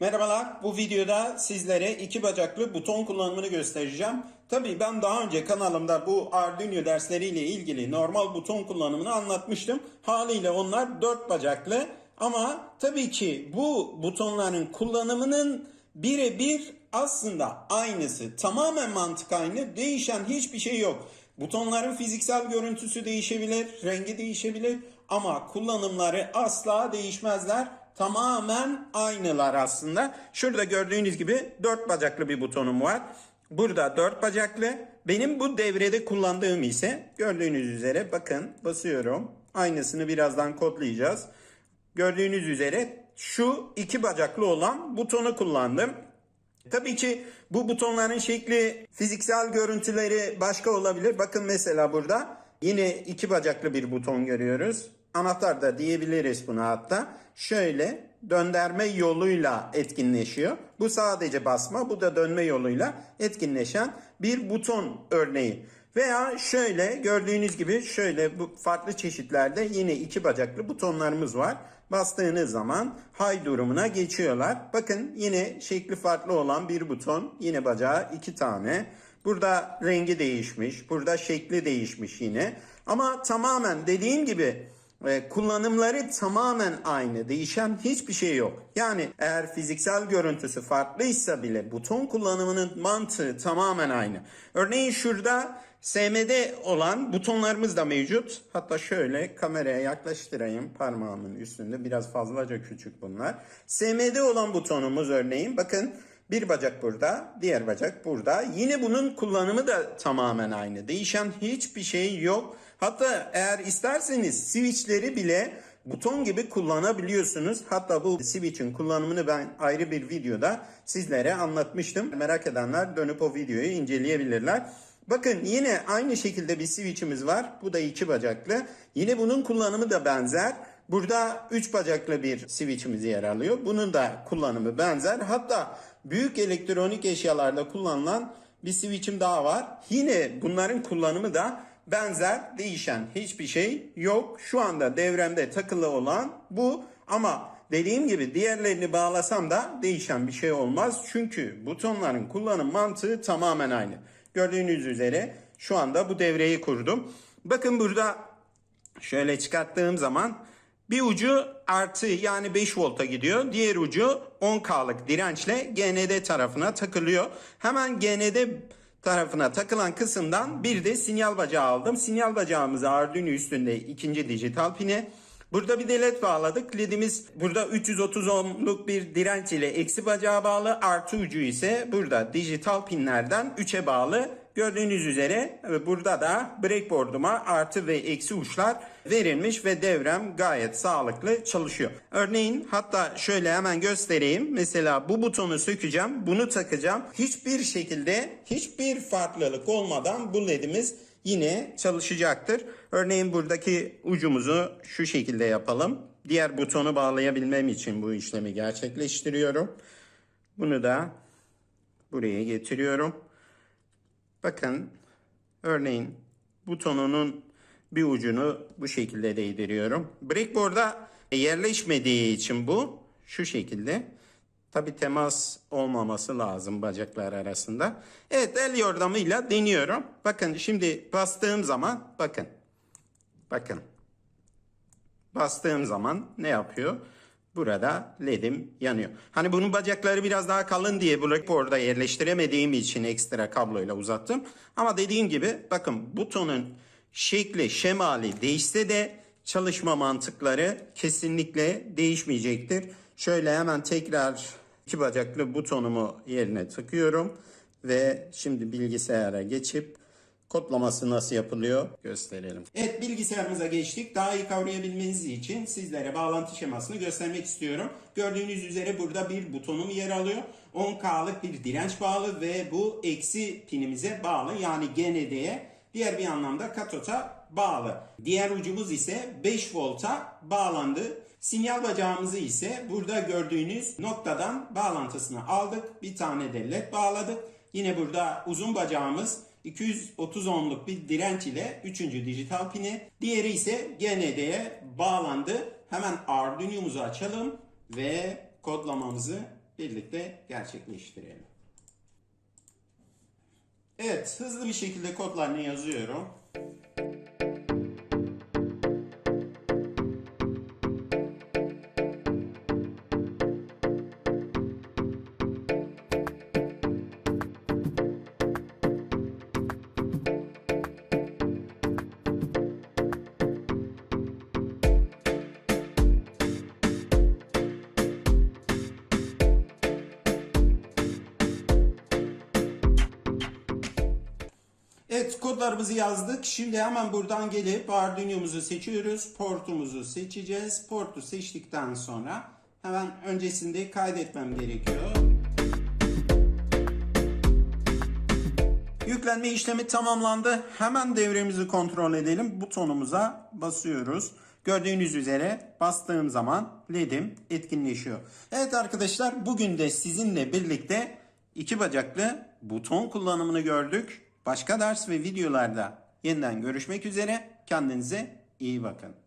Merhabalar, bu videoda sizlere iki bacaklı buton kullanımını göstereceğim. Tabii ben daha önce kanalımda bu Arduino dersleriyle ilgili normal buton kullanımını anlatmıştım. Haliyle onlar dört bacaklı ama tabii ki bu butonların kullanımının birebir aslında aynısı. Tamamen mantık aynı, değişen hiçbir şey yok. Butonların fiziksel görüntüsü değişebilir, rengi değişebilir ama kullanımları asla değişmezler tamamen aynılar aslında. Şurada gördüğünüz gibi dört bacaklı bir butonum var. Burada dört bacaklı. Benim bu devrede kullandığım ise gördüğünüz üzere bakın basıyorum. Aynısını birazdan kodlayacağız. Gördüğünüz üzere şu iki bacaklı olan butonu kullandım. Tabii ki bu butonların şekli, fiziksel görüntüleri başka olabilir. Bakın mesela burada yine iki bacaklı bir buton görüyoruz. Anahtar da diyebiliriz buna hatta. Şöyle döndürme yoluyla etkinleşiyor. Bu sadece basma, bu da dönme yoluyla etkinleşen bir buton örneği. Veya şöyle gördüğünüz gibi şöyle bu farklı çeşitlerde yine iki bacaklı butonlarımız var. Bastığınız zaman hay durumuna geçiyorlar. Bakın yine şekli farklı olan bir buton. Yine bacağı iki tane. Burada rengi değişmiş. Burada şekli değişmiş yine. Ama tamamen dediğim gibi e, kullanımları tamamen aynı. Değişen hiçbir şey yok. Yani eğer fiziksel görüntüsü farklıysa bile buton kullanımının mantığı tamamen aynı. Örneğin şurada SMD olan butonlarımız da mevcut. Hatta şöyle kameraya yaklaştırayım parmağımın üstünde. Biraz fazlaca küçük bunlar. SMD olan butonumuz örneğin bakın bir bacak burada, diğer bacak burada. Yine bunun kullanımı da tamamen aynı. Değişen hiçbir şey yok. Hatta eğer isterseniz switchleri bile buton gibi kullanabiliyorsunuz. Hatta bu switch'in kullanımını ben ayrı bir videoda sizlere anlatmıştım. Merak edenler dönüp o videoyu inceleyebilirler. Bakın yine aynı şekilde bir switch'imiz var. Bu da iki bacaklı. Yine bunun kullanımı da benzer. Burada 3 bacaklı bir switch'imiz yer alıyor. Bunun da kullanımı benzer. Hatta büyük elektronik eşyalarda kullanılan bir switch'im daha var. Yine bunların kullanımı da benzer, değişen hiçbir şey yok. Şu anda devremde takılı olan bu ama dediğim gibi diğerlerini bağlasam da değişen bir şey olmaz. Çünkü butonların kullanım mantığı tamamen aynı. Gördüğünüz üzere şu anda bu devreyi kurdum. Bakın burada şöyle çıkarttığım zaman bir ucu artı yani 5 volta gidiyor. Diğer ucu 10K'lık dirençle GND tarafına takılıyor. Hemen GND tarafına takılan kısımdan bir de sinyal bacağı aldım. Sinyal bacağımızı Arduino üstünde ikinci dijital pine. Burada bir de led bağladık. Ledimiz burada 330 ohmluk bir direnç ile eksi bacağı bağlı. Artı ucu ise burada dijital pinlerden 3'e bağlı. Gördüğünüz üzere burada da breakboard'uma artı ve eksi uçlar verilmiş ve devrem gayet sağlıklı çalışıyor. Örneğin hatta şöyle hemen göstereyim. Mesela bu butonu sökeceğim, bunu takacağım. Hiçbir şekilde hiçbir farklılık olmadan bu ledimiz yine çalışacaktır. Örneğin buradaki ucumuzu şu şekilde yapalım. Diğer butonu bağlayabilmem için bu işlemi gerçekleştiriyorum. Bunu da buraya getiriyorum. Bakın örneğin butonunun bir ucunu bu şekilde değdiriyorum. Breakboard'a yerleşmediği için bu şu şekilde. Tabi temas olmaması lazım bacaklar arasında. Evet el yordamıyla deniyorum. Bakın şimdi bastığım zaman bakın. Bakın. Bastığım zaman ne yapıyor? Burada ledim yanıyor. Hani bunun bacakları biraz daha kalın diye Blackboard'a yerleştiremediğim için ekstra kabloyla uzattım. Ama dediğim gibi bakın butonun şekli, şemali değişse de çalışma mantıkları kesinlikle değişmeyecektir. Şöyle hemen tekrar iki bacaklı butonumu yerine takıyorum. Ve şimdi bilgisayara geçip kodlaması nasıl yapılıyor gösterelim. Evet bilgisayarımıza geçtik. Daha iyi kavrayabilmeniz için sizlere bağlantı şemasını göstermek istiyorum. Gördüğünüz üzere burada bir butonum yer alıyor. 10K'lık bir direnç bağlı ve bu eksi pinimize bağlı yani GND'ye diğer bir anlamda katota bağlı. Diğer ucumuz ise 5 volta bağlandı. Sinyal bacağımızı ise burada gördüğünüz noktadan bağlantısını aldık. Bir tane de led bağladık. Yine burada uzun bacağımız 230 ohmluk bir direnç ile 3. dijital pini. Diğeri ise GND'ye bağlandı. Hemen Arduino'muzu açalım ve kodlamamızı birlikte gerçekleştirelim. Evet, hızlı bir şekilde kodlarını yazıyorum. Evet kodlarımızı yazdık. Şimdi hemen buradan gelip Arduino'muzu seçiyoruz. Portumuzu seçeceğiz. Portu seçtikten sonra hemen öncesinde kaydetmem gerekiyor. Yüklenme işlemi tamamlandı. Hemen devremizi kontrol edelim. Butonumuza basıyoruz. Gördüğünüz üzere bastığım zaman LED'im etkinleşiyor. Evet arkadaşlar bugün de sizinle birlikte iki bacaklı buton kullanımını gördük. Başka ders ve videolarda yeniden görüşmek üzere. Kendinize iyi bakın.